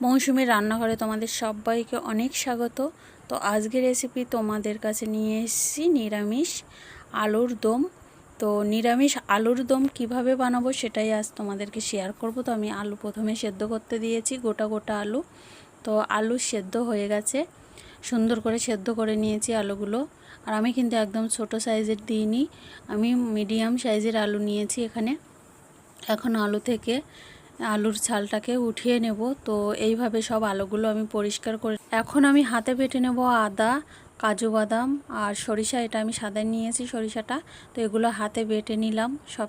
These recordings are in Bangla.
মৌসুমি রান্নাঘরে তোমাদের সবাইকে অনেক স্বাগত। তো আজকের রেসিপি তোমাদের কাছে নিয়ে এসেছি নিরামিষ আলুর দম। তো নিরামিষ আলুর দম কীভাবে বানাবো সেটাই আজ তোমাদেরকে শেয়ার করব। তো আমি আলু প্রথমে সেদ্ধ করতে দিয়েছি গোটা গোটা আলু। তো আলু সেদ্ধ হয়ে গেছে। সুন্দর করে সেদ্ধ করে নিয়েছি আলুগুলো। আর আমি কিন্তু একদম ছোট সাইজের দিইনি। আমি মিডিয়াম সাইজের আলু নিয়েছি এখানে। এখন আলু থেকে আলুর ছালটাকে উঠিয়ে নেব। তো এইভাবে সব আলুগুলো আমি পরিষ্কার করে এখন আমি হাতে বেটে নেব আদা, কাজু বাদাম আর সরিষা। এটা আমি সাদা নিয়েছি সরিষাটা। তো এগুলো হাতে বেটে নিলাম সব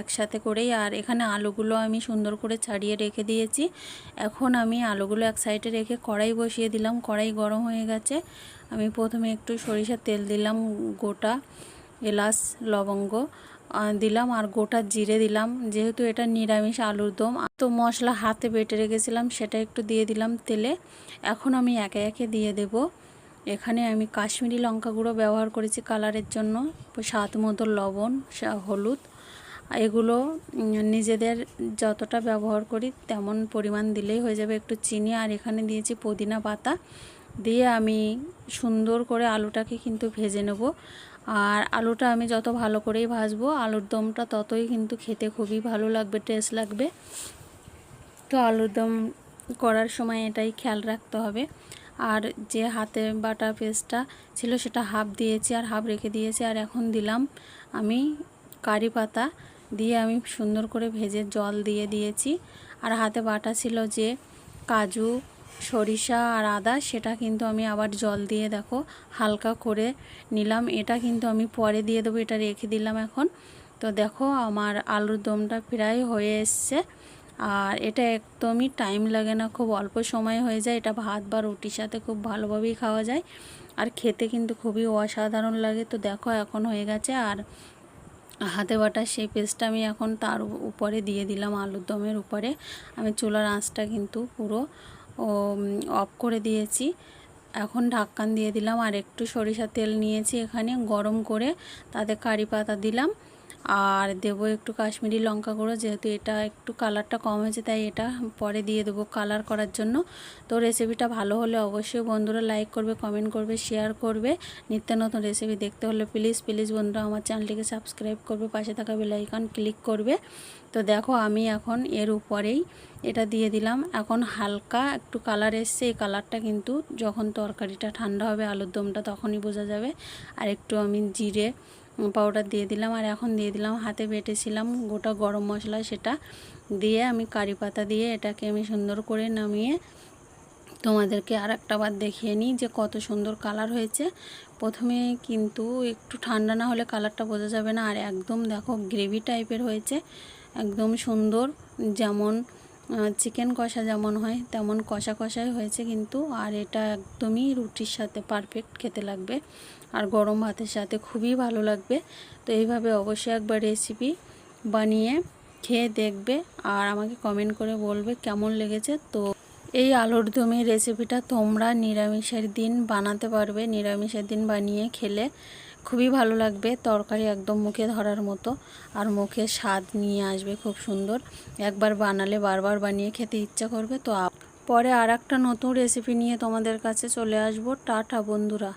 একসাথে করেই। আর এখানে আলুগুলো আমি সুন্দর করে ছাড়িয়ে রেখে দিয়েছি। এখন আমি আলুগুলো এক সাইডে রেখে কড়াই বসিয়ে দিলাম। কড়াই গরম হয়ে গেছে। আমি প্রথমে একটু সরিষার তেল দিলাম গোটা, এলাচ, লবঙ্গ দিলাম আর গোটা জিরে দিলাম। যেহেতু এটা নিরামিষ আলুর দম, তো মশলা হাতে বেটে রেখেছিলাম, সেটা একটু দিয়ে দিলাম তেলে। এখন আমি একে একে দিয়ে দেব। এখানে আমি কাশ্মীরি লঙ্কা গুঁড়ো ব্যবহার করেছি কালারের জন্য, স্বাদ মতো লবণ হলুদ। এগুলো নিজেদের যতটা ব্যবহার করি, তেমন পরিমাণ দিলেই হয়ে যাবে। একটু চিনি, আর এখানে দিয়েছি পুদিনা পাতা। দিয়ে আমি সুন্দর করে আলুটাকে কিন্তু ভেজে নেব। আর আলুটা আমি যত ভালো করেই ভাজবো, আলুর দমটা ততই কিন্তু খেতে খুবই ভালো লাগবে টেস্ট লাগবে। তো আলুর দম করার সময় এটাই খেয়াল রাখতে হবে। আর যে হাতে বাটা পেস্টটা ছিল সেটা হাফ দিয়েছি আর হাফ রেখে দিয়েছি আর এখন দিলাম আমি কারি পাতা দিয়ে আমি সুন্দর করে ভেজে জল দিয়ে দিয়েছি। আর হাতে বাটা ছিল যে কাজু সরিষা আর আদা, সেটা কিন্তু আমি আবার জল দিয়ে দেখো হালকা করে নিলাম। এটা কিন্তু আমি পরে দিয়ে দেবো, এটা রেখে দিলাম এখন। তো দেখো আমার আলুর দমটা প্রায় হয়ে এসছে। আর এটা একদমই টাইম লাগে না, খুব অল্প সময় হয়ে যায়। এটা ভাত বা রুটির সাথে খুব ভালোভাবেই খাওয়া যায়। আর খেতে কিন্তু খুবই অসাধারণ লাগে। তো দেখো এখন হয়ে গেছে। আর হাতে বাটা সেই পেস্টটা আমি এখন তার উপরে দিয়ে দিলাম আলুর দমের উপরে। আমি চুলার আঁচটা কিন্তু পুরো অফ করে দিয়েছি। এখন ঢাক্কান দিয়ে দিলাম আর একটু সরিষার তেল নিয়েছি এখানে, গরম করে তাতে কারি পাতা দিলাম। আর দেব একটু কাশ্মীরি লঙ্কা গুঁড়ো, যেহেতু এটা একটু কালারটা কম হয়েছে, তাই এটা পরে দিয়ে দেবো কালার করার জন্য। তো রেসিপিটা ভালো হলে অবশ্যই বন্ধুরা লাইক করবে কমেন্ট করবে শেয়ার করবে। নিত্য নতুন রেসিপি দেখতে হলে প্লিজ প্লিজ বন্ধুরা আমার চ্যানেলটিকে সাবস্ক্রাইব করবে, পাশে থাকা বেলাইকন ক্লিক করবে। তো দেখো আমি এখন এর উপরেই এটা দিয়ে দিলাম। এখন হালকা একটু কালার এসছে, এই কালারটা কিন্তু যখন তরকারিটা ঠান্ডা হবে, আলুর দমটা তখনই বোঝা যাবে। আর একটু আমি জিরে পাউডার দিয়ে দিলাম আর এখন দিয়ে দিলাম হাতে বেটেছিলাম গোটা গরম মশলা সেটা দিয়ে আমি কারি পাতা দিয়ে এটাকে আমি সুন্দর করে নামিয়ে তোমাদেরকে আর একটা বার দেখিয়ে নিই যে কত সুন্দর কালার হয়েছে। প্রথমে কিন্তু একটু ঠান্ডা না হলে কালারটা বোঝা যাবে না। আর একদম দেখো গ্রেভি টাইপের হয়েছে, একদম সুন্দর, যেমন চিকেন কষা যেমন হয়, তেমন কষা কষাই হয়েছে কিন্তু, আর এটা একদমই রুটির সাথে পারফেক্ট খেতে লাগবে। আর গরম ভাতের সাথে খুবই ভালো লাগবে। তো এইভাবে অবশ্যই একবার রেসিপি বানিয়ে খেয়ে দেখবে আর আমাকে কমেন্ট করে বলবে কেমন লেগেছে। তো এই আলুর দমের রেসিপিটা তোমরা নিরামিষের দিন বানাতে পারবে। নিরামিষের দিন বানিয়ে খেলে খুবই ভালো লাগবে, তরকারি একদম মুখে ধরার মতো। আর মুখে স্বাদ নিয়ে আসবে খুব সুন্দর। একবার বানালে বারবার বানিয়ে খেতে ইচ্ছা করবে, তো পরে আর একটা নতুন রেসিপি নিয়ে তোমাদের কাছে চলে আসব। টাটা বন্ধুরা।